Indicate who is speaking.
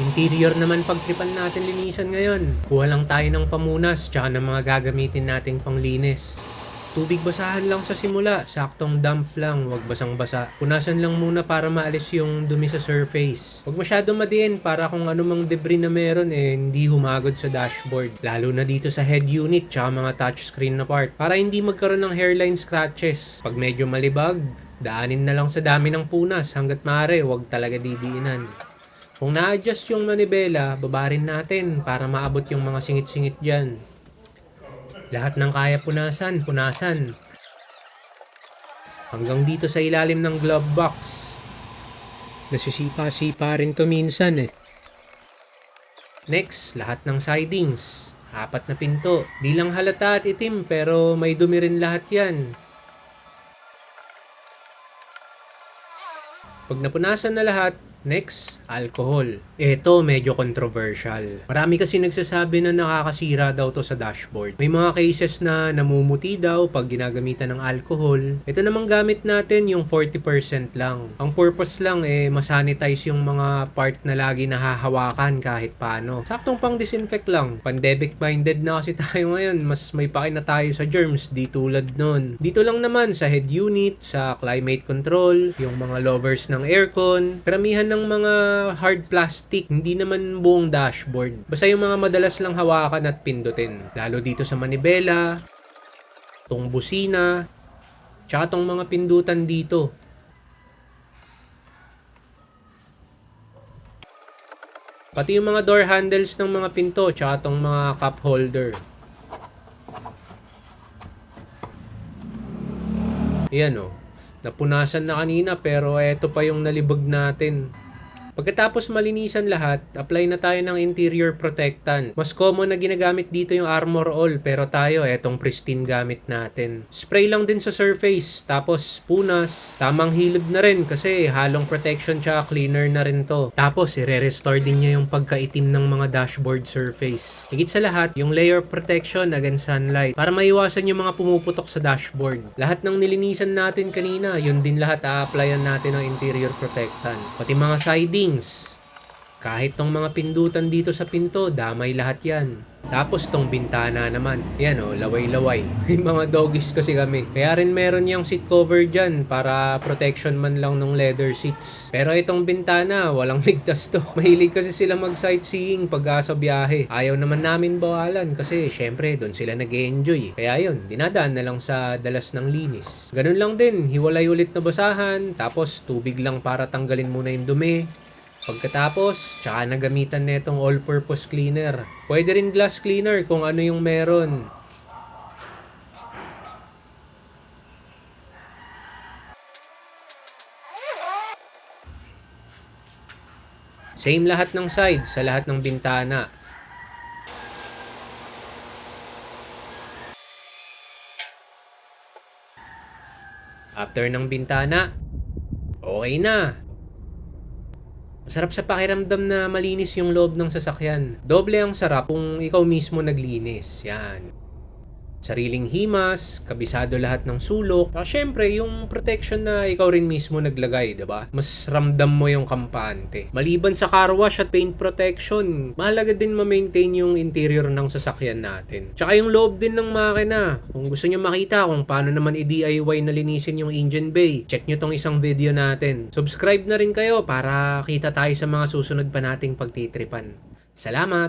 Speaker 1: Interior naman pagtripan natin linisan ngayon. Kuha lang tayo ng pamunas tsaka ng mga gagamitin nating panglinis. Tubig basahan lang sa simula, saktong damp lang, wag basang-basa. Punasan lang muna para maalis yung dumi sa surface. Huwag masyadong madiin para kung anumang debris na meron eh hindi humagod sa dashboard. Lalo na dito sa head unit tsaka mga touchscreen na part para hindi magkaroon ng hairline scratches. Pag medyo malibag, daanin na lang sa dami ng punas hanggat maaari, wag talaga didiinan. Kung na-adjust yung manibela, babarin natin para maabot yung mga singit-singit dyan. Lahat ng kaya punasan, punasan. Hanggang dito sa ilalim ng glove box. Nasisipa-sipa rin to minsan eh. Next, lahat ng sidings. Apat na pinto. Di lang halata at itim pero may dumi rin lahat yan. Pag napunasan na lahat, next, alcohol. Ito medyo controversial. Marami kasi nagsasabi na nakakasira daw to sa dashboard. May mga cases na namumuti daw pag ginagamitan ng alcohol. Ito namang gamit natin yung 40% lang. Ang purpose lang eh masanitize yung mga part na lagi nahahawakan kahit paano. Saktong pang disinfect lang. Pandemic minded na kasi tayo ngayon. Mas may paki na tayo sa germs di tulad nun. Dito lang naman sa head unit, sa climate control, yung mga lovers ng aircon, karamihan ng mga hard plastic, hindi naman buong dashboard. Basta yung mga madalas lang hawakan at pindutin. Lalo dito sa manibela, tong busina, tsaka tong mga pindutan dito. Pati yung mga door handles ng mga pinto, tsaka tong mga cup holder. Yan o. Napunasan na kanina pero eto pa yung nalibag natin. Pagkatapos malinisan lahat, apply na tayo ng interior protectant. Mas common na ginagamit dito yung Armor All pero tayo etong pristine gamit natin. Spray lang din sa surface, tapos punas. Tamang hilod na rin kasi halong protection tsaka cleaner na rin to. Tapos ire-restore din niya yung pagkaitim ng mga dashboard surface. Higit sa lahat, yung layer protection against sunlight para maiwasan yung mga pumuputok sa dashboard. Lahat ng nilinisan natin kanina, yun din lahat a-applyan natin ng interior protectant. Pati mga sidings. Kahit tong mga pindutan dito sa pinto, damay lahat yan. Tapos tong bintana naman. Yan o, laway-laway. May mga doggies kasi kami. Kaya rin meron yung seat cover dyan para protection man lang ng leather seats. Pero itong bintana, walang ligtas to. Mahilig kasi sila mag-sightseeing pag sa biyahe. Ayaw naman namin bawalan kasi syempre doon sila nag enjoy Kaya yun, dinadaan na lang sa dalas ng linis. Ganun lang din, hiwalay ulit na basahan, tapos tubig lang para tanggalin muna yung dumi. Pagkatapos, tsaka nagamitan netong all-purpose cleaner. Pwede rin glass cleaner kung ano yung meron. Same lahat ng side sa lahat ng bintana. After ng bintana, okay na. Masarap sa pakiramdam na malinis yung loob ng sasakyan. Doble ang sarap kung ikaw mismo naglinis. Yan. Sariling himas, kabisado lahat ng sulok. At syempre, yung protection na ikaw rin mismo naglagay, 'di ba? Mas ramdam mo yung kampante. Maliban sa car wash at paint protection, mahalaga din ma-maintain yung interior ng sasakyan natin. Tsaka yung loob din ng makina. Kung gusto niyo makita kung paano naman i-DIY na linisin yung engine bay, check nyo tong isang video natin. Subscribe na rin kayo para kita tayo sa mga susunod pa nating pagtitripan. Salamat!